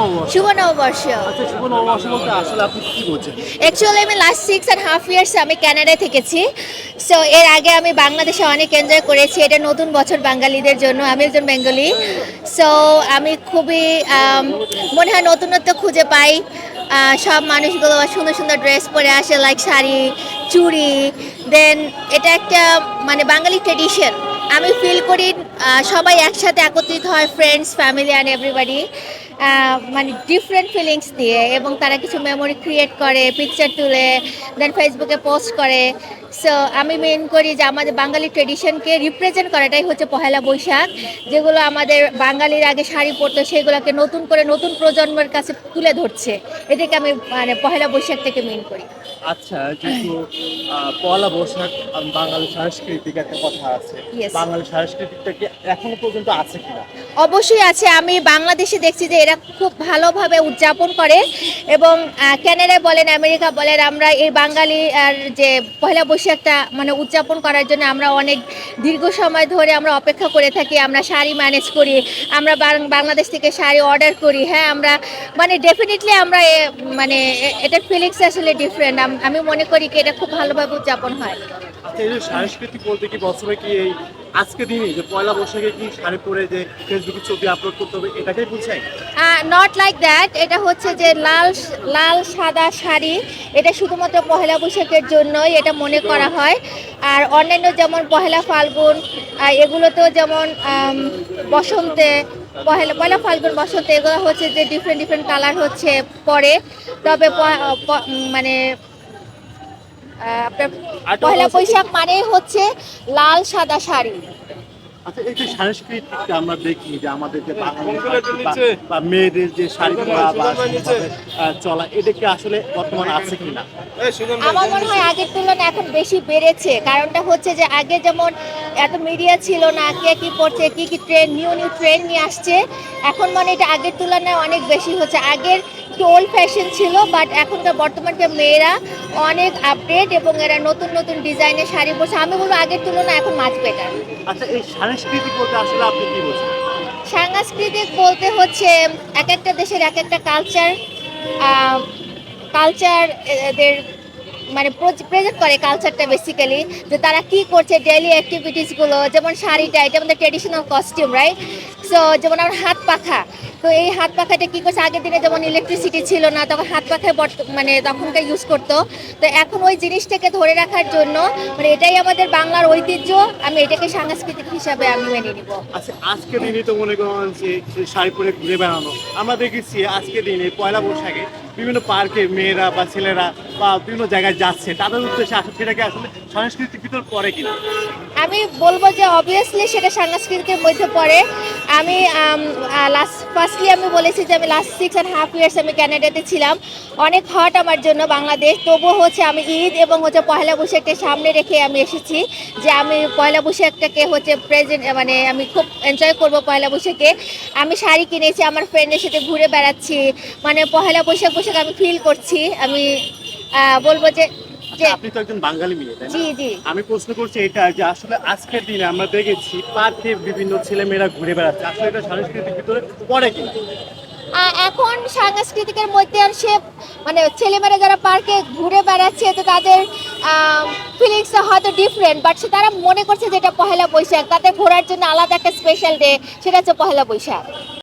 নববর্ষ। শুভ নববর্ষ। আচ্ছা শুভ নববর্ষ বলতে আসলে আপনি কি বলছেন? অ্যাকচুয়ালি আমি last six and half years আমি কানাডায় থেকেছি। সো এর আগে আমি বাংলাদেশে অনেক এনজয় করেছি। এটা নতুন বছর বাঙালিদের জন্য। আমি একজন বেঙ্গলি সো আমি খুবই মনে হয় নতুনত্ব খুঁজে পাই। সব মানুষগুলো সুন্দর সুন্দর ড্রেস পরে আসে লাইক শাড়ি চুড়ি। দেন এটা একটা মানে বাঙালি ট্রেডিশন আমি ফিল করি সবাই একসাথে একত্রিত হয় ফ্রেন্ডস ফ্যামিলি অ্যান্ড এভরিবাডি মানে ডিফারেন্ট ফিলিংস দিয়ে এবং তারা কিছু মেমোরি ক্রিয়েট করে পিকচার তুলে দেন ফেসবুকে পোস্ট করে। সো আমি মেন করি যে আমাদের বাঙালি ট্রেডিশনকে রিপ্রেজেন্ট করাটাই হচ্ছে পহেলা বৈশাখ যেগুলো আমাদের বাঙালির আগে শাড়ি পরতো সেগুলোকে নতুন করে নতুন প্রজন্মের কাছে তুলে ধরছে। এটাকে আমি মানে পহেলা বৈশাখ থেকে মেন করি। আচ্ছা আহ, পয়লা বৈশাখ বাঙালি সাংস্কৃতিক একটা কথা আছে। বাঙালি সাংস্কৃতিকটা কি এখনও পর্যন্ত আছে কিনা? অবশ্যই আছে। আমি বাংলাদেশে দেখছি যে এরা খুব ভালোভাবে উদযাপন করে এবং কানাডায় বলেন, আমেরিকা বলেন, আমরা এই বাঙালি, আর যে পয়লা বৈশাখটা মানে উদযাপন করার জন্য আমরা অনেক দীর্ঘ সময় ধরে আমরা অপেক্ষা করে থাকি, আমরা শাড়ি ম্যানেজ করি, আমরা বাংলাদেশ থেকে শাড়ি অর্ডার করি হ্যাঁ আমরা মানে ডেফিনেটলি আমরা মানে এ- এটার ফিলিংস আসলে ডিফারেন্ট আমি মনে করি কি এটা খুব ভালোভাবে উদযাপন হয়। আচ্ছা সাংস্কৃতিক বলতে কি বছরে কি এই আজকে দিনই যে পয়লা বৈশাখে কি শাড়ি পরে যে ফেসবুকে ছবি আপলোড করতে হবে, এটাকেই বুঝাই নট লাইক দ্যাট এটা হচ্ছে যে লাল লাল সাদা শাড়ি, এটা শুধুমাত্র পহেলা বৈশাখের জন্যই এটা মনে করা হয়। আর অন্যান্য যেমন পহেলা ফাল্গুন এগুলোতেও যেমন বসন্তে, পহেলা, পয়লা ফাল্গুন, বসন্তে এগুলো হচ্ছে যে ডিফারেন্ট ডিফারেন্ট কালার হচ্ছে পরে। তবে মানে পহেলা কথা হচ্ছে- বৈশাখ মানে হচ্ছে লাল সাদা শাড়ি। আচ্ছা এই যে সাংস্কৃতিকটা আমরা দেখি যে আমাদের যে বা- বা মেয়েদের যে শাড়ি পরা বা চলা এটা কি আসলে বর্তমানে আছে কিনা? আমার মনে হয় আগের তুলনায় এখন বেশি বেড়েছে। কারণটা হচ্ছে যে আগে যেমন এত মিডিয়া ছিল না কে কি পড়ছে কি কি ট্রেন নিউ নিউ ট্রেন নিয়ে আসছে এখন মানে এটা আগের তুলনায় অনেক বেশি হচ্ছে। আগের একটু ওল্ড ফ্যাশন ছিল বাট এখনকার বর্তমানকার মেয়েরা অনেক আপডেট এবং এরা নতুন নতুন ডিজাইনের শাড়ি পরছে। আমি বলব আগের তুলনায় এখন মাছ বেটার আচ্ছা এই সাংস্কৃতিক বলতে আসলে আপনি কি বলছেন সাংস্কৃতিক বলতে হচ্ছে এক একটা দেশের এক একটা কালচার কালচার এদের মানে প্রেজেন্ট করে কালচারটা বেসিক্যালি যে তারা কি করছে ডেইলি অ্যাক্টিভিটিসগুলো যেমন শাড়িটা, এটা আমাদের ট্রেডিশনাল কস্টিউম রাইট সো যেমন আমার হাত পাখা, তো এই হাত পাখাটা কি করছে? আগের দিনে যেমন ইলেকট্রিসিটি ছিল না, তখন হাত পাখায় মানে তখনকার ইউজ করতো। তো এখন ওই জিনিসটাকে ধরে রাখার জন্য মানে এটাই আমাদের বাংলার ঐতিহ্য, আমি এটাকে সাংস্কৃতিক হিসাবে আমি মেনে নিব। আচ্ছা আজকে দিনই তো মনে করেন যে শাড়ি পরে ঘুরে বেড়ানো। আমরা দেখেছি আজকে দিনে পয়লা বৈশাখে বিভিন্ন পার্কে মেয়েরা বা ছেলেরা বা বিভিন্ন জায়গায় যাচ্ছে, তাদের উদ্দেশ্যে আসলে সেটাকে আসলে সাংস্কৃতিক ভিতর পড়ে কিনা? আমি বলব যে অবভিয়াসলি সেটা সাংস্কৃতিকের মধ্যে পড়ে। আমি লাস্ট ফার্স্টলি আমি বলেছি যে আমি last six and half years আমি ক্যানাডাতে ছিলাম। অনেক হট আমার জন্য বাংলাদেশ। তবুও হচ্ছে আমি ঈদ এবং হচ্ছে পয়লা বৈশাখকে সামনে রেখে আমি এসেছি যে আমি পয়লা বৈশাখটাকে হচ্ছে প্রেজেন্ট মানে আমি খুব এনজয় করব পয়লা বৈশাখে। আমি শাড়ি কিনেছি, আমার ফ্রেন্ডের সাথে ঘুরে বেড়াচ্ছি। মানে পয়লা বৈশাখ বৈশাখ আমি ফিল করছি আমি বলব যে আপনি তো একজন বাঙালি মেয়ে তাই জি জি। আমি প্রশ্ন করছি এটা যে আসলে আজকের দিনে আমরা দেখেছি পার্কে বিভিন্ন ঘুরে বেড়াচ্ছে। আসলে এটা সাংস্কৃতিক ভিতরে পড়ে আহ, এখন সাংস্কৃতিকের মধ্যে আর সে মানে ছেলেমেয়েরা যারা পার্কে ঘুরে বেড়াচ্ছে তো তাদের ফিলিংসটা হয়তো ডিফারেন্ট বাট সে তারা মনে করছে যেটা পহেলা বৈশাখ। তাদের ঘোরার জন্য আলাদা একটা স্পেশাল ডে সেটা হচ্ছে পহেলা বৈশাখ।